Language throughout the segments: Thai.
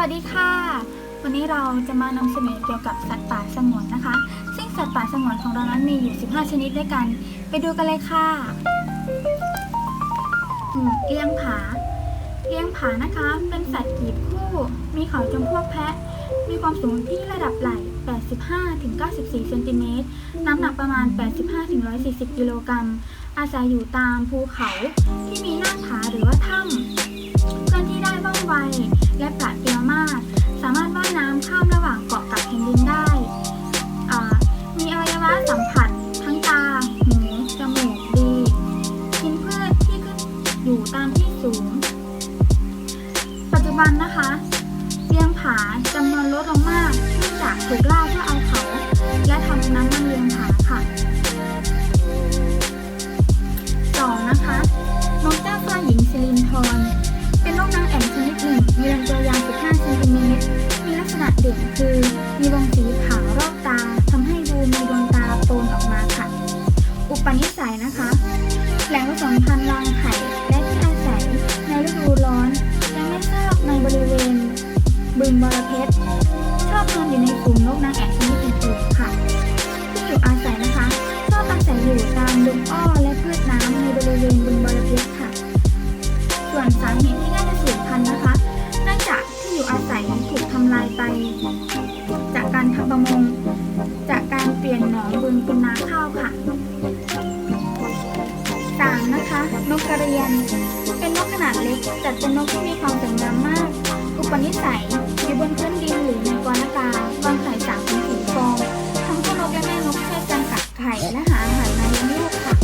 วัสดีค่ะ วันนี้เราจะมานำเสนอเกี่ยวกับสัตว์ป่าสงวนนะคะ ซึ่งสัตว์ป่าสงวนของเรานั้นมีอยู่ 15 ชนิดด้วยกัน ไปดูกันเลยค่ะอืมเลี้ยงผาเลี้ยงผานะคะ เป็นสัตว์กีบคู่ มีเขาจำพวกแพะ มีความสูงที่ระดับไหล่ 85-94 เซนติเมตร น้ำหนักประมาณ 85-140 กิโลกรัม อาศัยอยู่ตามภูเขาที่มีหน้าผาหรือว่าถ้ำเคลื่อนที่ได้ว่องไวและปราดามากสามารถว่ายน้ำข้ามระหว่างเกาะ ยน เป็นนกขนาดเล็กแต่เป็นนกที่มีความสวยงามมาก อุปนิสัยอยู่บนพื้นดินหรือในกรณกาวางไข่สามถึงสี่ฟองทั้งพ่อนกและแม่นกช่วยกันกักไข่และหาอาหารมาเลี้ยงลูกค่ะ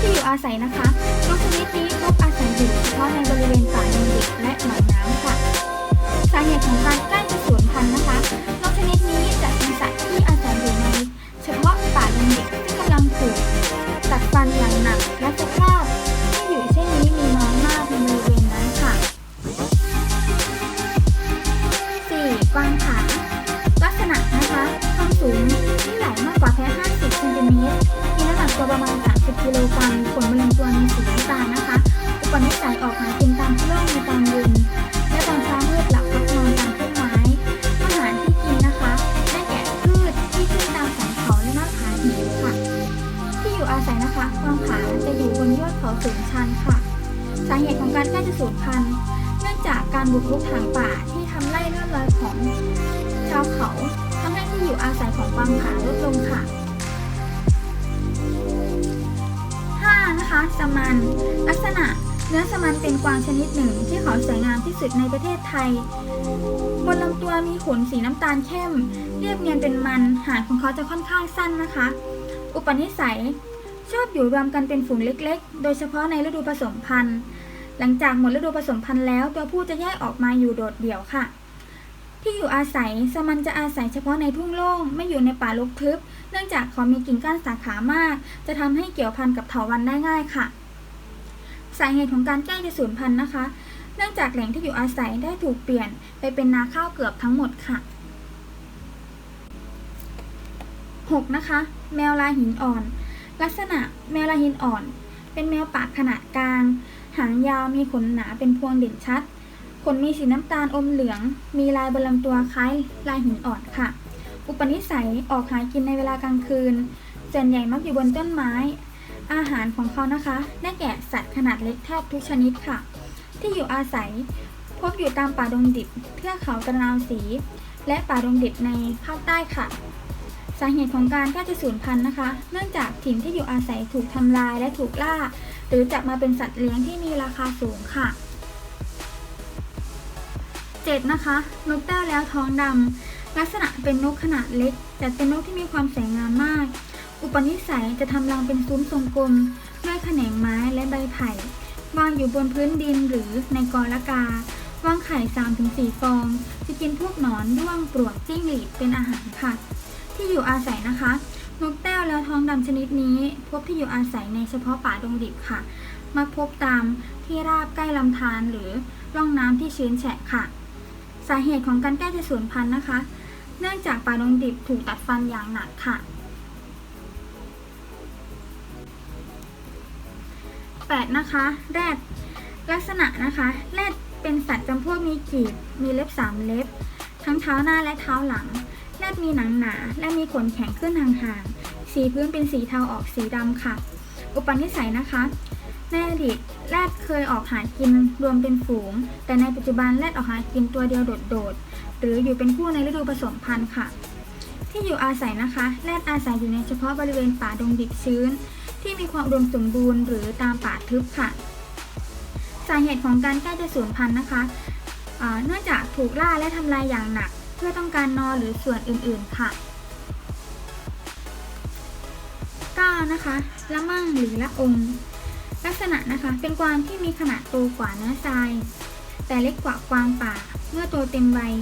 ที่อยู่อาศัยนะคะนกชนิดนี้พบอาศัยอยู่เฉพาะในบริเวณป่าดงดิบและหนองน้ำค่ะ สาเหตุของการใกล้ อาศัยของกวางผาลดลงค่ะ 5. นะคะสมันลักษณะเนื้อสมันเป็นกวางชนิดหนึ่ง ที่เขาสวยงามที่สุดในประเทศไทย บนลำตัวมีขนสีน้ำตาลเข้ม เรียบเนียนเป็นมัน หางของเขาจะค่อนข้างสั้นนะคะ อุปนิสัย ชอบอยู่รวมกันเป็นฝูงเล็กๆ โดยเฉพาะในฤดูผสมพันธุ์ หลังจากหมดฤดูผสมพันธุ์แล้ว ตัวผู้จะแยกออกมาอยู่โดดเดี่ยวค่ะ ที่อยู่อาศัยสมันจะอาศัยเฉพาะในทุ่งโล่งไม่อยู่ในป่ารกทึบ เนื่องจากเขามีกิ่งก้านสาขามาก จะทำให้เกี่ยวพันกับเถาวัลย์ได้ง่ายค่ะ สาเหตุของการใกล้จะสูญพันธุ์นะคะ เนื่องจากแหล่งที่อยู่อาศัยได้ถูกเปลี่ยนไปเป็นนาข้าวเกือบทั้งหมดค่ะ 6. นะคะ แมวลายหินอ่อน ลักษณะแมวลายหินอ่อน เป็นแมวป่าขนาดกลาง หางยาวมีขนหนาเป็นพวงเด่นชัด ขนมีสีน้ำตาลอมเหลือง มีลายบนลำตัวคล้ายลายหินอ่อนค่ะ อุปนิสัยออกหากินในเวลากลางคืนส่วนใหญ่มักอยู่บนต้นไม้ อาหารของเขานะคะได้แก่สัตว์ขนาดเล็กแทบทุกชนิดค่ะ ที่อยู่อาศัยพบอยู่ตามป่าดงดิบเทือกเขาตะนาวสี และป่าดงดิบในภาคใต้ค่ะ สาเหตุของการใกล้จะสูญพันธุ์นะคะ เนื่องจากถิ่นที่อยู่อาศัยถูกทำลายและถูกล่า หรือจับมาเป็นสัตว์เลี้ยงที่มีราคาสูงค่ะ 7. นะคะ นกแต้วแล้วท้องดำ ลักษณะเป็นนกขนาดเล็ก แต่เป็นนกที่มีความสวยงามมาก อุปนิสัยจะทำรังเป็นซุ้มทรงกลม ด้วยแขนงไม้และใบไผ่วางอยู่บนพื้นดินหรือในกอละกาวางไข่ 3-4 ฟอง จะกินพวกหนอนด้วงปลวกจิ้งหรีดเป็นอาหารค่ะ ที่อยู่อาศัยนะคะ นกแต้วแล้วท้องดำชนิดนี้ พบที่อยู่อาศัยในเฉพาะป่าดงดิบค่ะ มักพบตามที่ราบใกล้ลำธารหรือร่องน้ำที่ชื้นแฉะค่ะ สาเหตุของการใกล้จะสูญพันธุ์นะคะ เนื่องจากป่าดงดิบถูกตัดฟันอย่างหนักค่ะ 8. นะคะแรดลักษณะนะคะแรดเป็นสัตว์จำพวกมีกีบ มีเล็บสามเล็บ ทั้งเท้าหน้าและเท้าหลัง แรดมีหนังหนา และมีขนแข็งขึ้นห่างๆ สีพื้นเป็นสีเทาออกสีดำค่ะ อุปนิสัยนะคะ ในอดีต แรดเคยออกหากินรวมเป็นฝูง แต่ในปัจจุบันแรดออกหากินตัวเดียวโดดๆ หรืออยู่เป็นคู่ในฤดูผสมพันธุ์ค่ะ ที่อยู่อาศัยนะคะแรดอาศัยอยู่ในเฉพาะบริเวณป่าดงดิบชื้น ที่มีความอุดมสมบูรณ์หรือตามป่าทึบค่ะ สาเหตุของการใกล้จะสูญพันธุ์นะคะเนื่องจากถูกล่าและทำลายอย่างหนัก เพื่อต้องการนอหรือส่วนอื่นๆค่ะ 9. นะคะละมั่งหรือละอง ลักษณะนะคะเป็นกวางที่มีขนาดโตกว่าเนื้อทราย แต่เล็กกว่ากวางป่าเมื่อโตเต็มวัย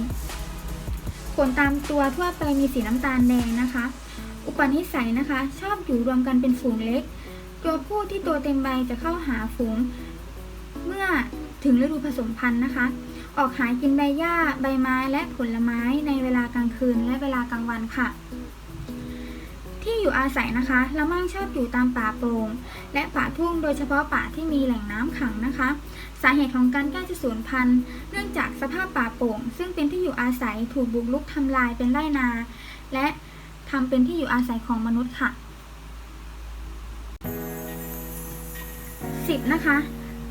ขนตามตัวทั่วไปมีสีน้ำตาลแดงนะคะ อุปนิสัยนะคะ ชอบอยู่รวมกันเป็นฝูงเล็ก ตัวผู้ที่โตเต็มวัยจะเข้าหาฝูง เมื่อถึงฤดูผสมพันธุ์นะคะ ออกหากินใบหญ้า ใบไม้และผลไม้ในเวลากลางคืนและเวลากลางวันค่ะ ที่อยู่อาศัยนะคะละมั่งชอบอยู่ตามป่าโปร่งและป่าทุ่งโดยเฉพาะป่าที่มีแหล่งน้ำขังนะคะ สาเหตุของการใกล้จะสูญพันธุ์เนื่องจากสภาพป่าโป่ง ซึ่งเป็นที่อยู่อาศัยถูกบุกรุกทำลายเป็นไร่นา และทำเป็นที่อยู่อาศัยของมนุษย์ค่ะ 10 นะคะ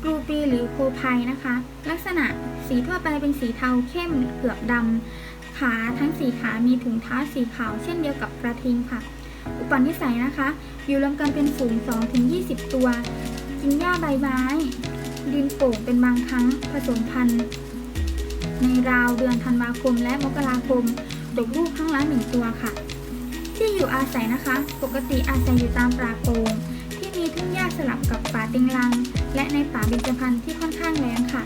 กรูปีหรือโคไพนะคะ ลักษณะสีทั่วไปเป็นสีเทาเข้มเกือบดำขาทั้งสีขามีถุงเท้าสีขาวเช่นเดียวกับกระทิงค่ะ อุปนิสัยนะคะ อยู่รวมกันเป็นฝูง2-20 ตัว กินหญ้าใบไม้ ดินโป่งเป็นบางครั้งผสมพันธุ์ ในราวเดือนธันวาคมและมกราคมตกลูกครั้งละหนึ่งตัวค่ะ ที่อยู่อาศัยนะคะ ปกติอาศัยอยู่ตามป่าโป่งที่มีทุ่งหญ้าสลับกับป่าติงลัง และในป่าเบญจพรรณที่ค่อนข้างแล้งค่ะ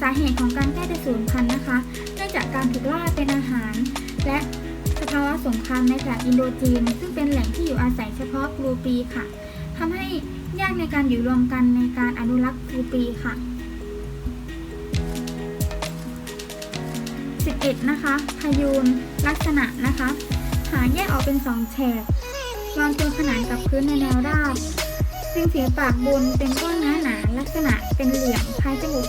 สาเหตุของการใกล้จะสูญพันธุ์นะคะ เนื่องจากการถูกล่าเป็นอาหาร และ ภาวะสงครามในแถบอินโดจีน ซึ่งเป็นแหล่งที่อยู่อาศัยเฉพาะกรูปีค่ะทำให้ยากในการอยู่รวมกันในการอนุรักษ์กรูปีค่ะ 11 นะคะพายูนลักษณะนะคะ หางแยกออกเป็นสองแฉกวางตัวขนานกับพื้นในแนวราบซึ่งเสียปากบนเป็นก้อนเนื้อหนาลักษณะเป็นเหลี่ยมคล้ายจมูก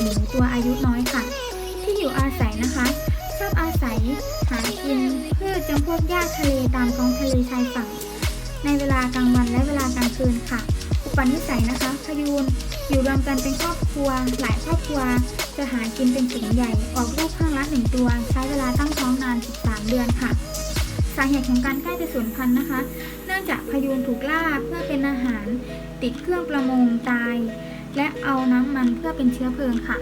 เลชายฝั่ง ในเวลากลางวันและเวลากลางคืนค่ะ อุปนิสัยนะคะพยูนอยู่รวมกันเป็นครอบครัว หลายครอบครัว จะหากินเป็นฝูงใหญ่ ออกลูกข้างละหนึ่งตัว ใช้เวลาตั้งท้องนาน 13 เดือนค่ะ สาเหตุของการใกล้จะสูญพันธุ์นะคะ เนื่องจากพยูนถูกล่าเพื่อเป็นอาหาร ติดเครื่องประมงตาย และเอาน้ำมันเพื่อเป็นเชื้อเพลิงค่ะ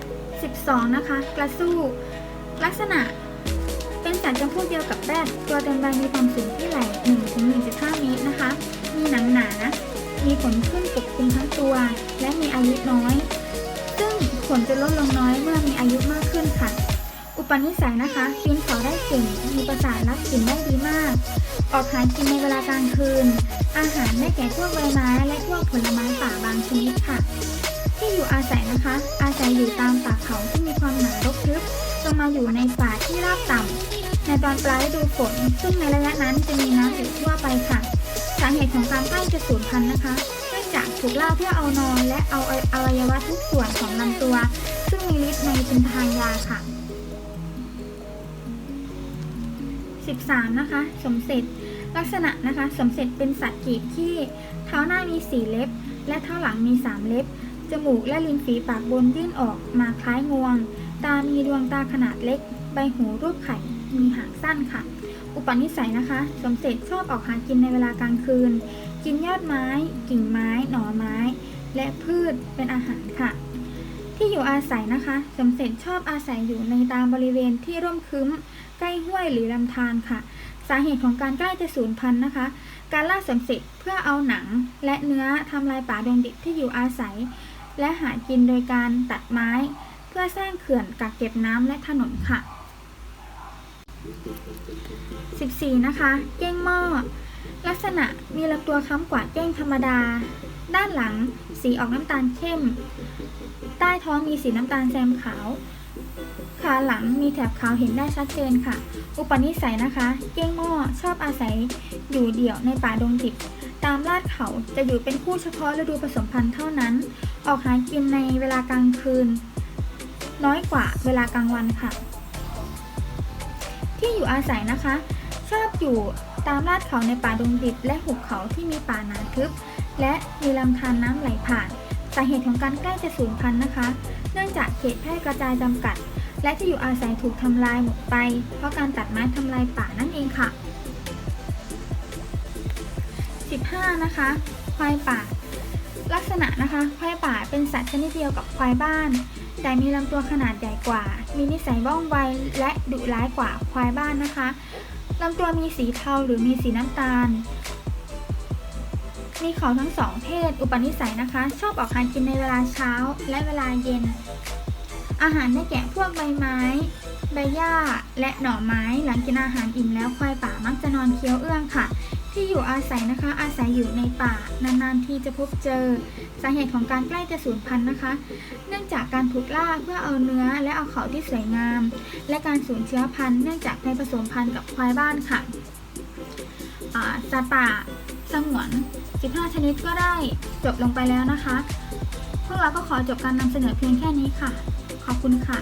12 นะคะ กระสู้ ลักษณะ เป็นสัตว์จำพวกเดียวกับแรดตัวเต็มใบมีความสูงที่ไหล่1ถึง1.5เมตรนะคะ มีหนังหนา มีขนขึ้นปกคลุมทั้งตัว และมีอายุน้อย ซึ่งขนจะลดลงน้อยเมื่อมีอายุมากขึ้นค่ะ อุปนิสัยนะคะปีนเขาได้เก่ง มีประสาทรับกลิ่นได้ดีมาก ออกหากินในเวลากลางคืน อาหารได้แก่พวกใบไม้และพวกผลไม้ป่าบางชนิดค่ะ ที่อยู่อาศัยนะคะ อาศัยอยู่ตามป่าเขาที่มีความหนารกทึบลงมาอยู่ในป่าที่ราบต่ำ ในตอนปลายฤดูฝน ซึ่งในระยะนั้นจะมีน้ำอยู่ทั่วไปค่ะสาเหตุของการใกล้จะสูญพันธุ์นะคะเนื่องจากถูกล่าเพื่อเอานอนและเอาอวัยวะทุกส่วนของลำตัว ซึ่งมีฤทธิ์ในเป็นทางยาค่ะ 13 นะคะ สมเสร็จลักษณะนะคะ สมเสร็จเป็นสัตว์กีบที่ เท้าหน้ามีสีเล็บ และเท้าหลังมีสามเล็บ จมูกและลิ้นฝีปากบนยื่นออกมาคล้ายงวง ตามีดวงตาขนาดเล็ก บหูรูปไข่ มีหางสั้นค่ะ อุปนิสัยนะคะ สมเสร็จชอบออกหากินในเวลากลางคืน กินยอดไม้ กิ่งไม้ หน่อไม้ และพืชเป็นอาหารค่ะ ที่อยู่อาศัยนะคะ สมเสร็จชอบอาศัยอยู่ในตามบริเวณที่ร่มครึ้ม ใกล้ห้วยหรือลำธารค่ะ สาเหตุของการใกล้จะสูญพันธุ์นะคะ การล่าสมเสร็จเพื่อเอาหนังและเนื้อทำลายป่าดงดิบที่อยู่อาศัย และหากินโดยการตัดไม้เพื่อสร้างเขื่อนกักเก็บน้ำและถนนค่ะ 14 นะคะเก้งหม้อ ลักษณะมีลำตัวค้ำกว่าเก้งธรรมดา ด้านหลังสีออกน้ำตาลเข้ม ใต้ท้องมีสีน้ำตาลแซมขาว ขาหลังมีแถบขาวเห็นได้ชัดเจนค่ะ อุปนิสัยนะคะ เก้งหม้อชอบอาศัยอยู่เดี่ยวในป่าดงดิบ ตามลาดเขาจะอยู่เป็นคู่เฉพาะฤดูผสมพันธุ์เท่านั้น ออกหากินในเวลากลางคืน น้อยกว่าเวลากลางวันค่ะ ที่อยู่อาศัยนะคะ ชอบอยู่ตามลาดเขาในป่าดงดิบและหุบเขาที่มีป่าหนาทึบ และมีลำธารน้ำไหลผ่านสาเหตุของการใกล้จะสูญพันธุ์นะคะ เนื่องจากเขตแพร่กระจายจำกัด และที่อยู่อาศัยถูกทำลายหมดไป เพราะการตัดไม้ทำลายป่านั่นเองค่ะ 15 นะคะควายป่า ลักษณะนะคะควายป่าเป็นสัตว์ชนิดเดียวกับควายบ้าน แต่มีลำตัวขนาดใหญ่กว่า มีนิสัยว่องไวและดุร้ายกว่าควายบ้านนะคะลำตัวมีสีเทาหรือมีสีน้ำตาล มีเขาทั้งสองเพศ อุปนิสัยนะคะ ชอบออกหากินในเวลาเช้าและเวลาเย็น อาหารได้แก่พวกใบไม้ ใบหญ้า และหน่อไม้ หลังกินอาหารอิ่มแล้วควายป่ามักจะนอนเคี้ยวเอื้องค่ะ ที่อยู่อาศัยนะคะ อาศัยอยู่ในป่านานๆที่จะพบเจอ สาเหตุของการใกล้จะสูญพันธุ์นะคะ เนื่องจากการถูกล่าเพื่อเอาเนื้อและเอาเขาที่สวยงาม และการสูญเชื้อพันธุ์เนื่องจากในผสมพันธุ์กับควายบ้านค่ะสัตว์ป่าสงวน 15 ชนิดก็ได้จบลงไปแล้วนะคะ พวกเราก็ขอจบการนำเสนอเพียงแค่นี้ค่ะ ขอบคุณค่ะ